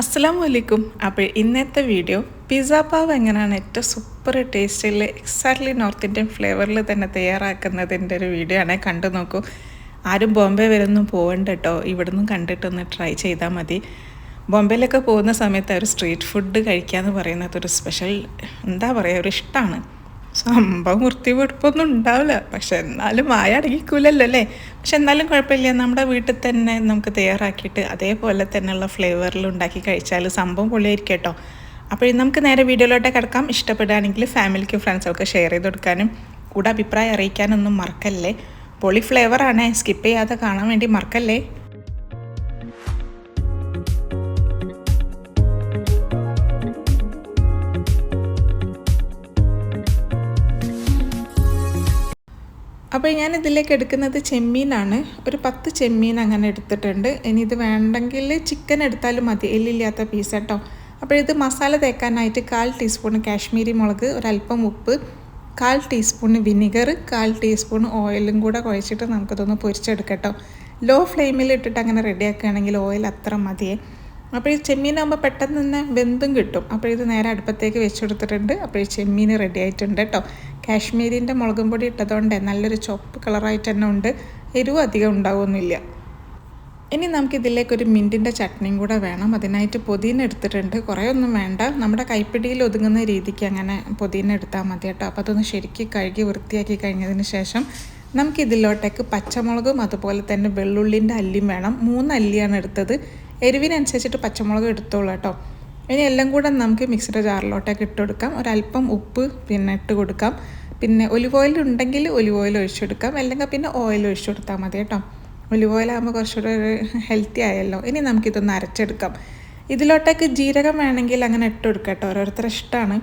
അസ്സലാമു അലൈക്കും അപ്പോൾ ഇന്നത്തെ വീഡിയോ പിസ്സ പാവ് എങ്ങനെയാണ് ഏറ്റവും സൂപ്പർ ടേസ്റ്റിൽ എക്സാക്ട്ലി നോർത്ത് ഇന്ത്യൻ ഫ്ലേവറിൽ തന്നെ തയ്യാറാക്കുന്നതിന്റെ ഒരു വീഡിയോ ആണ്. കണ്ടു നോക്കൂ. ആരും ബോംബെ ഒന്നും പോകണ്ട കേട്ടോ. ഇവിടുന്ന് കണ്ടിട്ടൊന്ന് ട്രൈ ചെയ്താൽ മതി. ബോംബെയിലൊക്കെ പോകുന്ന സമയത്ത് ഒരു സ്ട്രീറ്റ് ഫുഡ് കഴിക്കുക എന്ന് പറയുന്നത് ഒരു സ്പെഷ്യൽ എന്താ പറയുക ഒരു ഇഷ്ടമാണ് സംഭവം വൃത്തിവെടുപ്പൊന്നും ഉണ്ടാവില്ല. പക്ഷെ എന്നാലും മായ അടങ്ങിക്കൂലല്ലോ അല്ലേ? പക്ഷെ എന്നാലും കുഴപ്പമില്ല. നമ്മുടെ വീട്ടിൽ തന്നെ നമുക്ക് തയ്യാറാക്കിയിട്ട് അതേപോലെ തന്നെയുള്ള ഫ്ലേവറിൽ ഉണ്ടാക്കി കഴിച്ചാൽ സംഭവം പൊള്ളിയായിരിക്കും കേട്ടോ. അപ്പോൾ നമുക്ക് നേരെ വീഡിയോയിലോട്ട് കിടക്കാം. ഇഷ്ടപ്പെടുകയാണെങ്കിൽ ഫാമിലിക്കും ഫ്രണ്ട്സൊക്കെ ഷെയർ ചെയ്ത് കൊടുക്കാനും കൂടെ അഭിപ്രായം അറിയിക്കാനൊന്നും മറക്കല്ലേ? പൊളി ഫ്ലേവറാണ്. സ്കിപ്പ് ചെയ്യാതെ കാണാൻ വേണ്ടി മറക്കല്ലേ? അപ്പോൾ ഞാൻ ഇതിലേക്ക് എടുക്കുന്നത് ചെമ്മീനാണ്. ഒരു പത്ത് ചെമ്മീൻ അങ്ങനെ എടുത്തിട്ടുണ്ട്. ഇനി ഇത് വേണ്ടെങ്കിൽ ചിക്കൻ എടുത്താലും മതി. എല്ലില്ലാത്ത പീസ് കേട്ടോ അപ്പോൾ ഇത് മസാല തേക്കാനായിട്ട് കാൽ ടീസ്പൂൺ കാശ്മീരി മുളക് ഒരല്പം ഉപ്പ് കാൽ ടീസ്പൂൺ വിനിഗർ കാൽ ടീസ്പൂൺ ഓയിലും കൂടെ കുഴച്ചിട്ട് നമുക്കിതൊന്ന് പൊരിച്ചെടുക്കട്ടോ. ലോ ഫ്ലെയിമിൽ ഇട്ടിട്ട് അങ്ങനെ റെഡിയാക്കുകയാണെങ്കിൽ ഓയിൽ അത്ര മതിയേ. അപ്പോൾ ഈ ചെമ്മീനാകുമ്പോൾ പെട്ടെന്ന് തന്നെ വെന്തും കിട്ടും. അപ്പോൾ ഇത് നേരെ അടുപ്പത്തേക്ക് വെച്ചെടുത്തിട്ടുണ്ട്. അപ്പോൾ ഈ ചെമ്മീൻ റെഡി ആയിട്ടുണ്ട് കേട്ടോ കാശ്മീരിന്റെ മുളകും പൊടി ഇട്ടതുകൊണ്ട് നല്ലൊരു ചുവപ്പ് കളറായിട്ട് തന്നെ ഉണ്ട്. എരിവ് അധികം ഉണ്ടാവുമൊന്നുമില്ല ഇനി നമുക്ക് ഇതിലേക്ക് ഒരു മിന്റിന്റെ ചട്നിയും കൂടെ വേണം. അതിനായിട്ട് പൊതിന എടുത്തിട്ടുണ്ട്. കുറേ ഒന്നും വേണ്ട. നമ്മുടെ കൈപ്പിടിയിൽ ഒതുങ്ങുന്ന രീതിക്ക് അങ്ങനെ പൊതിന എടുത്താൽ മതി കേട്ടോ. അപ്പോൾ അതൊന്ന് ശരിക്കും കഴുകി വൃത്തിയാക്കി കഴിഞ്ഞതിന് ശേഷം നമുക്കിതിലോട്ടേക്ക് പച്ചമുളകും അതുപോലെ തന്നെ വെള്ളുള്ളിന്റെ അല്ലിയും വേണം. മൂന്ന് അല്ലിയാണ് എടുത്തത്. എരിവിനനുസരിച്ചിട്ട് പച്ചമുളക് എടുത്തോളൂ കേട്ടോ. ഇനി എല്ലാം കൂടെ നമുക്ക് മിക്സിയുടെ ജാറിലോട്ടൊക്കെ ഇട്ട് കൊടുക്കാം ഒരല്പം ഉപ്പ് പിന്നെ ഇട്ട് കൊടുക്കാം. പിന്നെ ഒലിവ് ഓയിൽ ഉണ്ടെങ്കിൽ ഒലിവ് ഓയിൽ ഒഴിച്ചെടുക്കാം അല്ലെങ്കിൽ പിന്നെ ഓയിൽ ഒഴിച്ചു കൊടുത്താൽ മതി കേട്ടോ. ഒലിവ് ഓയിൽ ആകുമ്പോൾ കുറച്ചുകൂടെ ഒരു ഹെൽത്തി ആയല്ലോ. ഇനി നമുക്കിതൊന്ന് അരച്ചെടുക്കാം. ഇതിലോട്ടേക്ക് ജീരകം വേണമെങ്കിൽ അങ്ങനെ ഇട്ട് കൊടുക്കാം കേട്ടോ. ഓരോരുത്തരുടെ ഇഷ്ടമാണ്.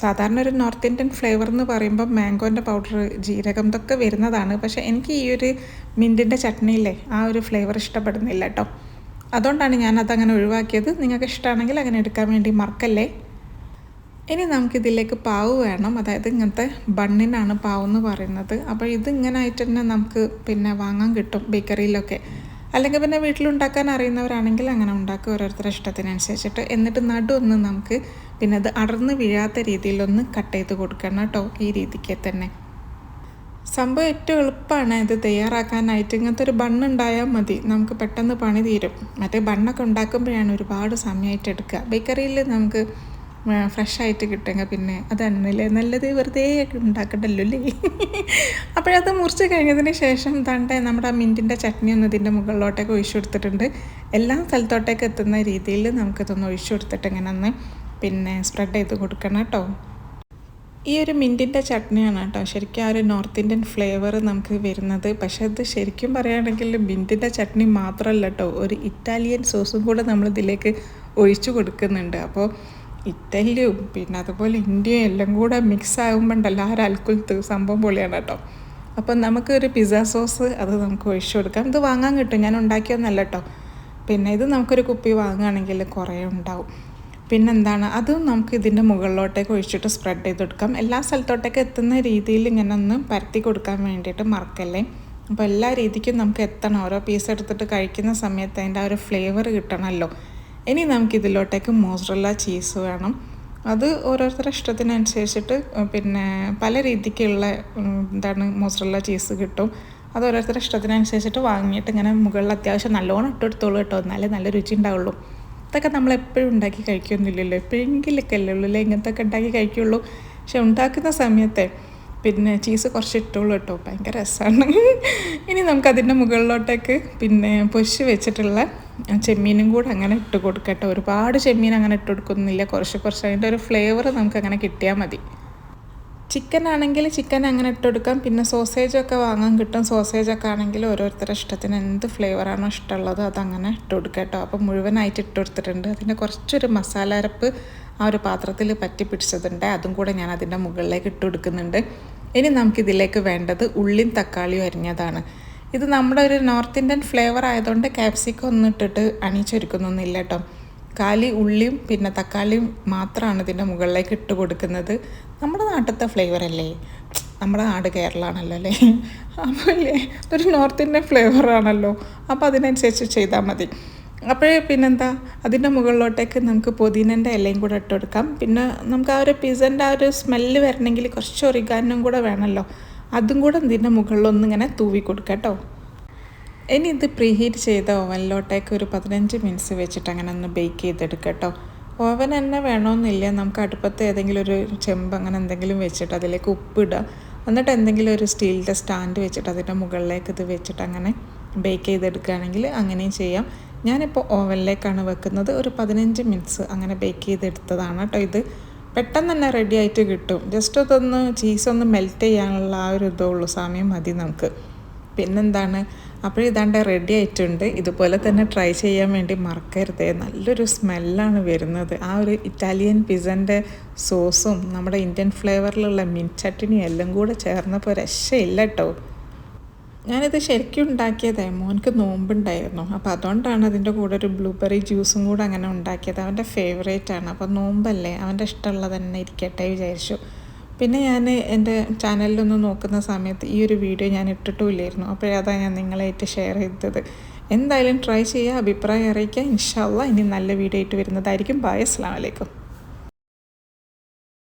സാധാരണ ഒരു നോർത്ത് ഇന്ത്യൻ ഫ്ലേവർ എന്ന് പറയുമ്പോൾ മാംഗോന്റെ പൗഡർ ജീരകം ഇതൊക്കെ വരുന്നതാണ്. പക്ഷേ എനിക്ക് ഈ ഒരു മിന്റിന്റെ ചട്നിയില്ലേ ആ ഒരു ഫ്ലേവർ ഇഷ്ടപ്പെടുന്നില്ല കേട്ടോ. അതുകൊണ്ടാണ് ഞാനത് അങ്ങനെ ഒഴിവാക്കിയത്. നിങ്ങൾക്ക് ഇഷ്ടമാണെങ്കിൽ അങ്ങനെ എടുക്കാൻ വേണ്ടി മറക്കല്ലേ? ഇനി നമുക്കിതിലേക്ക് പാവ് വേണം. അതായത് ഇങ്ങനത്തെ ബണ്ണിനാണ് പാവ് എന്ന് പറയുന്നത്. അപ്പോൾ ഇത് ഇങ്ങനെ ആയിട്ട് തന്നെ നമുക്ക് പിന്നെ വാങ്ങാൻ കിട്ടും ബേക്കറിയിലൊക്കെ. അല്ലെങ്കിൽ പിന്നെ വീട്ടിലുണ്ടാക്കാൻ അറിയുന്നവരാണെങ്കിൽ അങ്ങനെ ഉണ്ടാക്കുക ഓരോരുത്തരുടെ ഇഷ്ടത്തിനനുസരിച്ചിട്ട്. എന്നിട്ട് നടുവൊന്ന് നമുക്ക് പിന്നെ അത് അടർന്ന് വീഴാത്ത രീതിയിലൊന്ന് കട്ട് ചെയ്ത് കൊടുക്കണം കേട്ടോ ഈ രീതിക്ക് തന്നെ. സംഭവം ഏറ്റവും എളുപ്പമാണ് ഇത് തയ്യാറാക്കാനായിട്ട്. ഇങ്ങനത്തെ ഒരു ബണ്ണുണ്ടായാൽ മതി. നമുക്ക് പെട്ടെന്ന് പണി തീരും. മറ്റേ ബണ്ണൊക്കെ ഉണ്ടാക്കുമ്പോഴാണ് ഒരുപാട് സമയമായിട്ട് എടുക്കുക. ബേക്കറിയിൽ നമുക്ക് ഫ്രഷ് ആയിട്ട് കിട്ടുമെങ്കിൽ പിന്നെ അതന്നല്ലേ? നല്ലത് വെറുതെ ഉണ്ടാക്കണ്ടല്ലോ അല്ലേ? അപ്പോഴത് മുറിച്ച് കഴിഞ്ഞതിന് ശേഷം തണ്ട നമ്മുടെ ആ മിന്റിന്റെ ചട്നി ഒന്ന് ഇതിന്റെ മുകളിലോട്ടേക്ക് ഒഴിച്ചു കൊടുത്തിട്ടുണ്ട്. എല്ലാ സ്ഥലത്തോട്ടേക്ക് എത്തുന്ന രീതിയിൽ നമുക്കിതൊന്ന് ഒഴിച്ചു കൊടുത്തിട്ട് ഇങ്ങനെ ഒന്ന് പിന്നെ സ്പ്രെഡ് ചെയ്ത് കൊടുക്കണം കേട്ടോ. ഈ ഒരു മിന്റിന്റെ ചട്നിയാണ് കേട്ടോ ശരിക്കും ആ ഒരു നോർത്ത് ഇന്ത്യൻ ഫ്ലേവർ നമുക്ക് വരുന്നത്. പക്ഷേ അത് ശരിക്കും പറയുകയാണെങ്കിൽ മിന്റിന്റെ ചട്നി മാത്രമല്ല കേട്ടോ ഒരു ഇറ്റാലിയൻ സോസും കൂടെ നമ്മൾ ഇതിലേക്ക് ഒഴിച്ചു കൊടുക്കുന്നുണ്ട്. അപ്പോൾ ഇറ്റലിയും പിന്നെ അതുപോലെ ഇന്ത്യയും എല്ലാം കൂടെ മിക്സ് ആകുമ്പോണ്ടല്ലോ ആ ഒരു അൽക്കുലത്ത് സംഭവം പൊളിയാണ് കേട്ടോ. അപ്പം നമുക്കൊരു പിസ്സ സോസ് അത് നമുക്ക് ഒഴിച്ചു കൊടുക്കാം. ഇത് വാങ്ങാൻ കിട്ടും ഞാൻ ഉണ്ടാക്കിയൊന്നല്ല കേട്ടോ. പിന്നെ ഇത് നമുക്കൊരു കുപ്പി വാങ്ങുകയാണെങ്കിൽ കുറേ ഉണ്ടാവും. പിന്നെന്താണ്? അതും നമുക്ക് ഇതിന്റെ മുകളിലോട്ടേക്ക് ഒഴിച്ചിട്ട് സ്പ്രെഡ് ചെയ്ത് കൊടുക്കാം. എല്ലാ സ്ഥലത്തോട്ടേക്ക് എത്തുന്ന രീതിയിൽ ഇങ്ങനെ ഒന്ന് പരത്തി കൊടുക്കാൻ വേണ്ടിയിട്ട് മറക്കല്ലേ അപ്പോൾ എല്ലാ രീതിക്കും നമുക്ക് എത്തണം. ഓരോ പീസ് എടുത്തിട്ട് കഴിക്കുന്ന സമയത്ത് അതിന്റെ ആ ഒരു ഫ്ലേവർ കിട്ടണമല്ലോ ഇനി നമുക്ക് ഇതിലോട്ടേക്ക് മോസറല്ല ചീസ് വേണം. അത് ഓരോരുത്തരുടെ ഇഷ്ടത്തിനനുസരിച്ചിട്ട് പിന്നെ പല രീതിക്കുള്ള എന്താണ് മോസറല്ല ചീസ് കിട്ടും. അത് ഓരോരുത്തരുടെ ഇഷ്ടത്തിനനുസരിച്ചിട്ട് വാങ്ങിയിട്ട് ഇങ്ങനെ മുകളിൽ അത്യാവശ്യം നല്ലോണം ഇട്ടെടുത്തോളൂ കേട്ടോ. എന്നാലേ നല്ല രുചി ഉണ്ടാവുള്ളൂ. ഇതൊക്കെ നമ്മൾ എപ്പോഴും ഉണ്ടാക്കി കഴിക്കൊന്നുമില്ലല്ലോ എപ്പോഴെങ്കിലൊക്കെ അല്ലേ ഉള്ളൂ അല്ലേ ഇങ്ങനത്തെ ഒക്കെ ഉണ്ടാക്കി കഴിക്കുള്ളൂ. പക്ഷെ ഉണ്ടാക്കുന്ന സമയത്തെ പിന്നെ ചീസ് കുറച്ച് ഇട്ടോളൂ കേട്ടോ. ഭയങ്കര രസമാണ്. ഇനി നമുക്കതിന്റെ മുകളിലോട്ടേക്ക് പിന്നെ പൊരിച്ച് വെച്ചിട്ടുള്ള ചെമ്മീനും കൂടെ അങ്ങനെ ഇട്ട് കൊടുക്കട്ടെ. ഒരുപാട് ചെമ്മീൻ അങ്ങനെ ഇട്ട് കൊടുക്കുന്നില്ല. കുറച്ച് കുറച്ച് അതിന്റെ ഒരു ഫ്ലേവർ നമുക്ക് അങ്ങനെ കിട്ടിയാൽ മതി. ചിക്കൻ ആണെങ്കിൽ ചിക്കൻ അങ്ങനെ ഇട്ട് കൊടുക്കാം പിന്നെ സോസേജൊക്കെ വാങ്ങാൻ കിട്ടും. സോസേജൊക്കെ ആണെങ്കിൽ ഓരോരുത്തരുടെ ഇഷ്ടത്തിന് എന്ത് ഫ്ലേവറാണോ ഇഷ്ടമുള്ളത് അതങ്ങനെ ഇട്ട് കൊടുക്കുക കേട്ടോ. അപ്പം മുഴുവനായിട്ട് ഇട്ട് കൊടുത്തിട്ടുണ്ട് അതിന്റെ കുറച്ചൊരു മസാല അരപ്പ് ആ ഒരു പാത്രത്തിൽ പറ്റി പിടിച്ചതുണ്ട്. അതും കൂടെ ഞാൻ അതിന്റെ മുകളിലേക്ക് ഇട്ട് കൊടുക്കുന്നുണ്ട് ഇനി നമുക്കിതിലേക്ക് വേണ്ടത് ഉള്ളിയും തക്കാളിയും അരിഞ്ഞതാണ്. ഇത് നമ്മുടെ ഒരു നോർത്ത് ഇന്ത്യൻ ഫ്ലേവർ ആയതുകൊണ്ട് ക്യാപ്സിക്കം ഇട്ടിട്ട് അണിച്ചൊരുക്കുന്നൊന്നുമില്ല കേട്ടോ. കാലി ഉള്ളിയും പിന്നെ തക്കാളിയും മാത്രമാണ് ഇതിന്റെ മുകളിലേക്ക് ഇട്ട് കൊടുക്കുന്നത്. നമ്മുടെ നാട്ടിലത്തെ ഫ്ലേവർ അല്ലേ? നമ്മുടെ നാട് കേരളമാണല്ലോ അല്ലേ? അപ്പോൾ അല്ലേ? ഒരു നോർത്ത് ഇന്ത്യൻ ഫ്ലേവർ ആണല്ലോ. അപ്പോൾ അതിനനുസരിച്ച് ചെയ്താൽ മതി. അപ്പോഴേ പിന്നെന്താ? അതിന്റെ മുകളിലോട്ടേക്ക് നമുക്ക് പുതിനന്റെ ഇലയും കൂടെ ഇട്ട് കൊടുക്കാം. പിന്നെ നമുക്ക് ആ ഒരു പിസന്റെ ആ ഒരു സ്മെല്ല് വരണമെങ്കിൽ കുറച്ച് ഒറിഗാനും കൂടെ വേണമല്ലോ അതും കൂടെ ഇതിന്റെ മുകളിലൊന്നിങ്ങനെ തൂവി കൊടുക്കാം കേട്ടോ. ഇനി ഇത് പ്രീഹീറ്റ് ചെയ്ത ഓവനിലോട്ടേക്ക് ഒരു പതിനഞ്ച് മിനിറ്റ്സ് വെച്ചിട്ട് അങ്ങനെ ഒന്ന് ബേക്ക് ചെയ്തെടുക്കുക കേട്ടോ. ഓവൻ തന്നെ വേണമെന്നില്ല നമുക്ക് അടുപ്പത്ത് ഏതെങ്കിലും ഒരു ചെമ്പ് അങ്ങനെ എന്തെങ്കിലും വെച്ചിട്ട് അതിലേക്ക് ഉപ്പിടുക എന്നിട്ട് എന്തെങ്കിലും ഒരു സ്റ്റീലിന്റെ സ്റ്റാൻഡ് വെച്ചിട്ട് അതിന്റെ മുകളിലേക്ക് ഇത് വെച്ചിട്ട് അങ്ങനെ ബേക്ക് ചെയ്തെടുക്കുകയാണെങ്കിൽ അങ്ങനെയും ചെയ്യാം. ഞാനിപ്പോൾ ഓവനിലേക്കാണ് വെക്കുന്നത്. ഒരു പതിനഞ്ച് മിനിറ്റ്സ് അങ്ങനെ ബേക്ക് ചെയ്തെടുത്തതാണ് കേട്ടോ ഇത്. പെട്ടെന്ന് തന്നെ റെഡി ആയിട്ട് കിട്ടും. ജസ്റ്റ് അതൊന്ന് ഒന്ന് മെൽറ്റ് ചെയ്യാനുള്ള ആ ഒരു ഇതേ ഉള്ളൂ. സമയം മതി നമുക്ക്. പിന്നെന്താണ്? അപ്പോൾ ഇതാണ്ട് റെഡി ആയിട്ടുണ്ട്. ഇതുപോലെ തന്നെ ട്രൈ ചെയ്യാൻ വേണ്ടി മറക്കരുത്. നല്ലൊരു സ്മെല്ലാണ് വരുന്നത്. ആ ഒരു ഇറ്റാലിയൻ പിസന്റെ സോസും നമ്മുടെ ഇന്ത്യൻ ഫ്ലേവറിലുള്ള മിൻ ചട്ടിനിയും എല്ലാം കൂടെ ചേർന്നപ്പോൾ രക്ഷയില്ല കേട്ടോ ഞാനിത് ശരിക്കും ഉണ്ടാക്കിയതേ. മോനക്ക് നോമ്പുണ്ടായിരുന്നു. അപ്പോൾ അതുകൊണ്ടാണ് അതിന്റെ കൂടെ ഒരു ബ്ലൂബെറി ജ്യൂസും കൂടെ അങ്ങനെ ഉണ്ടാക്കിയത്. അവന്റെ ഫേവറേറ്റ് ആണ്. അപ്പോൾ നോമ്പല്ലേ? അവന്റെ ഇഷ്ടമുള്ളത് തന്നെ ഇരിക്കട്ടെ വിചാരിച്ചു. പിന്നെ ഞാൻ എന്റെ ചാനലിലൊന്ന് നോക്കുന്ന സമയത്ത് ഈ ഒരു വീഡിയോ ഞാൻ ഇട്ടിട്ടുമില്ലായിരുന്നു. അപ്പോഴതാണ് ഞാൻ നിങ്ങളായിട്ട് ഷെയർ ചെയ്തത്. എന്തായാലും ട്രൈ ചെയ്യുക അഭിപ്രായം അറിയിക്കുക. ഇൻഷാല്ല ഇനി നല്ല വീഡിയോ ആയിട്ട് വരുന്നതായിരിക്കും. ബായ് അസ്സാം വലൈക്കും